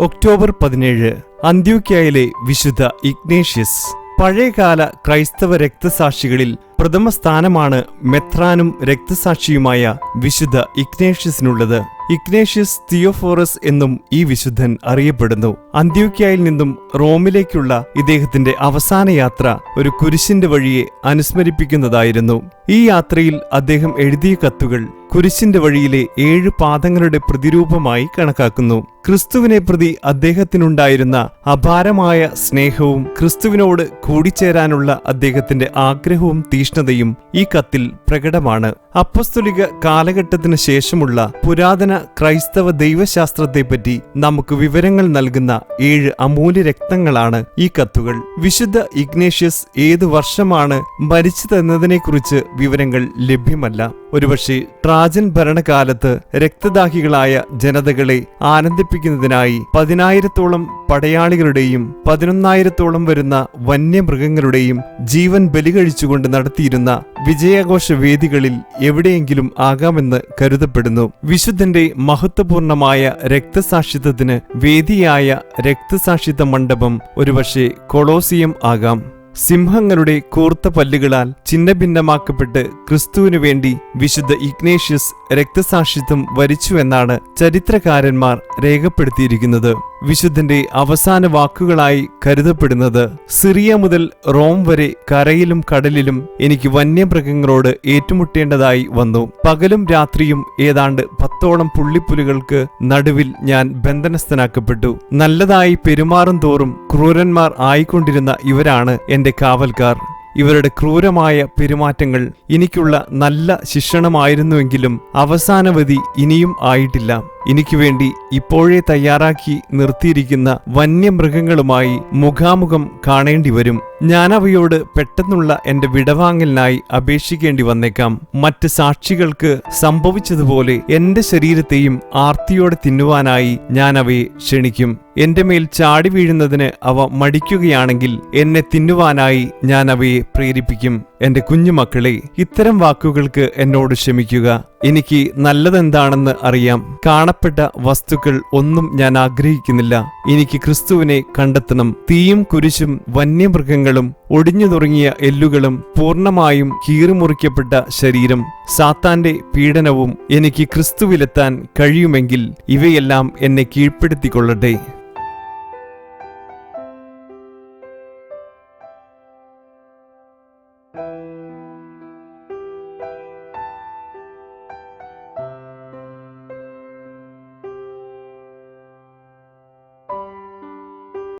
October പതിനേഴ് അന്ത്യോക്യയിലെ വിശുദ്ധ Ignatius. പഴയകാല ക്രൈസ്തവ രക്തസാക്ഷികളിൽ പ്രഥമ സ്ഥാനമാണ് മെത്രാനും രക്തസാക്ഷിയുമായ വിശുദ്ധ ഇഗ്നേഷ്യസിനുള്ളത്. ഇഗ്നേഷ്യസ് തിയോഫോറസ് എന്നും ഈ വിശുദ്ധൻ അറിയപ്പെടുന്നു. അന്ത്യോക്യയിൽ നിന്നും റോമിലേക്കുള്ള ഇദ്ദേഹത്തിന്റെ അവസാന യാത്ര ഒരു കുരിശിന്റെ വഴിയെ അനുസ്മരിപ്പിക്കുന്നതായിരുന്നു. ഈ യാത്രയിൽ അദ്ദേഹം എഴുതിയ കത്തുകൾ കുരിശിന്റെ വഴിയിലെ ഏഴ് പാദങ്ങളുടെ പ്രതിരൂപമായി കണക്കാക്കുന്നു. ക്രിസ്തുവിനെ പ്രതി അദ്ദേഹത്തിനുണ്ടായിരുന്ന അപാരമായ സ്നേഹവും ക്രിസ്തുവിനോട് കൂടിച്ചേരാനുള്ള അദ്ദേഹത്തിന്റെ ആഗ്രഹവും തീഷ്ണതയും ഈ കത്തിൽ പ്രകടമാണ്. അപ്പസ്തുലിക കാലഘട്ടത്തിന് ശേഷമുള്ള പുരാതന ക്രൈസ്തവ ദൈവശാസ്ത്രത്തെപ്പറ്റി നമുക്ക് വിവരങ്ങൾ നൽകുന്ന ഏഴ് അമൂല്യ രക്തങ്ങളാണ് ഈ കത്തുകൾ. വിശുദ്ധ ഇഗ്നേഷ്യസ് ഏതു വർഷമാണ് മരിച്ചതെന്നതിനെക്കുറിച്ച് വിവരങ്ങൾ ലഭ്യമല്ല. ഒരുപക്ഷെ ട്രാജൻ ഭരണകാലത്ത് രക്തദാഹികളായ ജനതകളെ ആനന്ദിപ്പിക്കുന്നതിനായി പതിനായിരത്തോളം പടയാളികളുടെയും പതിനൊന്നായിരത്തോളം വരുന്ന വന്യമൃഗങ്ങളുടെയും ജീവൻ ബലികഴിച്ചുകൊണ്ട് നടത്തിയിരുന്ന വിജയാഘോഷ വേദികളിൽ എവിടെയെങ്കിലും ആകാമെന്ന് കരുതപ്പെടുന്നു. വിശുദ്ധന്റെ മഹത്വപൂർണമായ രക്തസാക്ഷിത്വത്തിന് വേദിയായ രക്തസാക്ഷിത്വ മണ്ഡപം ഒരുപക്ഷെ കൊളോസിയം ആകാം. സിംഹങ്ങളുടെ കൂർത്ത പല്ലുകളാൽ ഛിന്നഭിന്നമാക്കപ്പെട്ട് ക്രിസ്തുവിനു വേണ്ടി വിശുദ്ധ ഇഗ്നേഷ്യസ് രക്തസാക്ഷിത്വം വരിച്ചുവെന്നാണ് ചരിത്രകാരന്മാർ രേഖപ്പെടുത്തിയിരിക്കുന്നത്. വിശുദ്ധന്റെ അവസാന വാക്കുകളായി കരുതപ്പെടുന്നത് സിറിയ മുതൽ റോം വരെ കരയിലും കടലിലും എനിക്ക് വന്യമൃഗങ്ങളോട് ഏറ്റുമുട്ടേണ്ടതായി വന്നു. പകലും രാത്രിയും ഏതാണ്ട് പത്തോളം പുള്ളിപ്പുലികൾക്ക് നടുവിൽ ഞാൻ ബന്ധനസ്ഥനാക്കപ്പെട്ടു. നല്ലതായി പെരുമാറും തോറും ക്രൂരന്മാർ ആയിക്കൊണ്ടിരുന്ന ഇവരാണ് എന്റെ കാവൽക്കാർ. ഇവരുടെ ക്രൂരമായ പെരുമാറ്റങ്ങൾ എനിക്കുള്ള നല്ല ശിക്ഷണമായിരുന്നുവെങ്കിലും അവസാനവധി ഇനിയും ആയിട്ടില്ല. എനിക്ക് വേണ്ടി ഇപ്പോഴേ തയ്യാറാക്കി നിർത്തിയിരിക്കുന്ന വന്യമൃഗങ്ങളുമായി മുഖാമുഖം കാണേണ്ടി വരും. ഞാനവയോട് പെട്ടെന്നുള്ള എന്റെ വിടവാങ്ങലിനായി അപേക്ഷിക്കേണ്ടി വന്നേക്കാം. മറ്റ് സാക്ഷികൾക്ക് സംഭവിച്ചതുപോലെ എന്റെ ശരീരത്തെയും ആർത്തിയോടെ തിന്നുവാനായി ഞാൻ അവയെ ക്ഷണിക്കും. എന്റെ മേൽ ചാടി വീഴുന്നതിന് അവ മടിക്കുകയാണെങ്കിൽ എന്നെ തിന്നുവാനായി ഞാൻ അവയെ പ്രേരിപ്പിക്കും. എന്റെ കുഞ്ഞുമക്കളെ ഇത്തരം വാക്കുകൾക്ക് എന്നോട് ക്ഷമിക്കുക. എനിക്ക് നല്ലതെന്താണെന്ന് അറിയാം. പ്രധാനപ്പെട്ട വസ്തുക്കൾ ഒന്നും ഞാൻ ആഗ്രഹിക്കുന്നില്ല. എനിക്ക് ക്രിസ്തുവിനെ കണ്ടെത്തണം. തീയും കുരിശും വന്യമൃഗങ്ങളും ഒടിഞ്ഞു തുടങ്ങിയ എല്ലുകളും പൂർണമായും കീറിമുറിക്കപ്പെട്ട ശരീരം സാത്താന്റെ പീഡനവും എനിക്ക് ക്രിസ്തുവിലെത്താൻ കഴിയുമെങ്കിൽ ഇവയെല്ലാം എന്നെ കീഴ്പ്പെടുത്തിക്കൊള്ളട്ടെ.